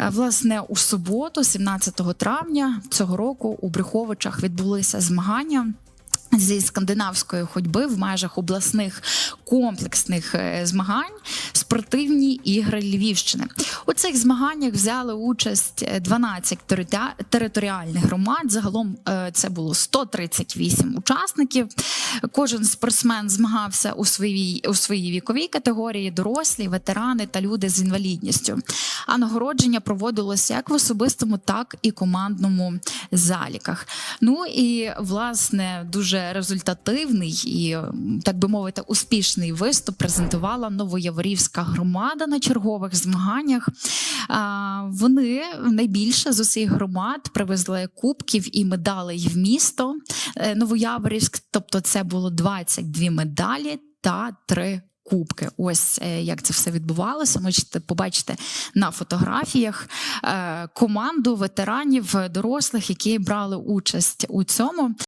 Е, Власне, у суботу, 17 травня цього року, у Брюховичах відбулися змагання. Зі скандинавської ходьби в межах обласних комплексних е, змагань спортивні ігри Львівщини. У цих змаганнях взяли участь е, 12 територіальних громад. Загалом е, це було 138 учасників. Кожен спортсмен змагався у своїй у своїй віковій категорії: дорослі, ветерани та люди з інвалідністю. А нагородження проводилося як в особистому, так і командному заліках. Ну і власне дуже результативний і, так би мовити, успішний виступ презентувала Новояворівська громада на чергових змаганнях. Вони найбільше з усіх громад привезли кубків і медалей в місто е, Новояворівськ. Тобто, це було 22 медалі та 3 Кубки, ось е, як це все відбувалося. Можете побачити на фотографіях е, команду ветеранів, е, дорослих, які брали участь у цьому.